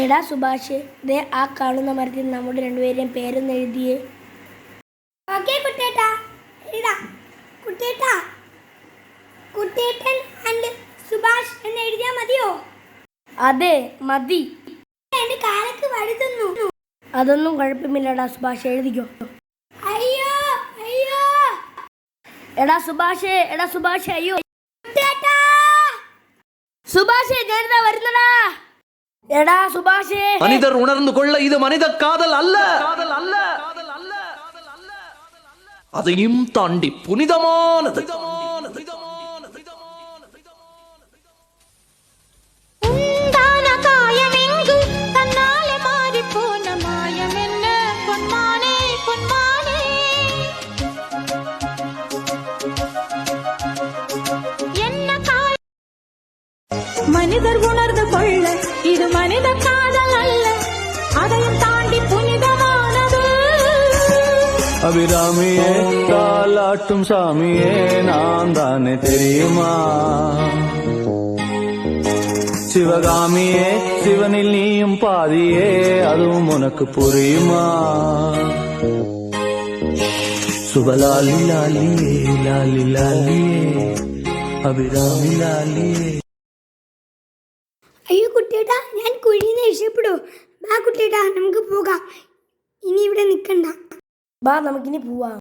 എടാ സുഭാഷ് ദേ ആ കാണുന്ന മരത്തിൽ നമ്മുടെ രണ്ടുപേരെയും പേരൊന്ന് എഴുതിയേ. ഓക്കെ കുട്ടേട്ടാ. എഴുതാ. കുട്ടേട്ടാ. കുട്ടേട്ടൻ ആൻഡ് സുഭാഷ് എന്ന് എഴുതിയാ മതിയോ? അതെ മതി. എന്റെ കാലക്ക് വഴുതുന്നു അതൊന്നും കുഴപ്പമില്ലടാ സുഭാഷ് എഴുതിക്കോ. അയ്യോ അയ്യോ. എടാ സുഭാഷ് എടാ സുഭാഷ് അയ്യോ. സുഭാഷേ ഞാനിതാ വരുന്നടാ. எடா சுபாஷே. மனிதர் உணர்ந்து கொள்ள இது மனித காதல் அல்ல. காதல் அல்ல அதையும் தாண்டி புனிதமானது. மனிதர் உணர்ந்து கொள்ள இது மனித காதல் அல்ல. அதையும் தாண்டி புனிதமானது. அபிராமியே காலாட்டும் சாமியே நான் தானே தெரியுமா? சிவகாமியே சிவனில் நீயும் பாதியே அதுவும் உனக்கு புரியுமா? சுபலாலி லாலி லாலி லாலியே அபிராமி லாலியே. അയ്യോ കുട്ടിയേട്ടാ ഞാൻ കുഴിന്ന് രക്ഷപ്പെടൂ. ബാ കുട്ടിയേട്ടാ നമുക്ക് പോകാം. ഇനി ഇവിടെ നിൽക്കണ്ട ബാ നമുക്കിനി പോവാം.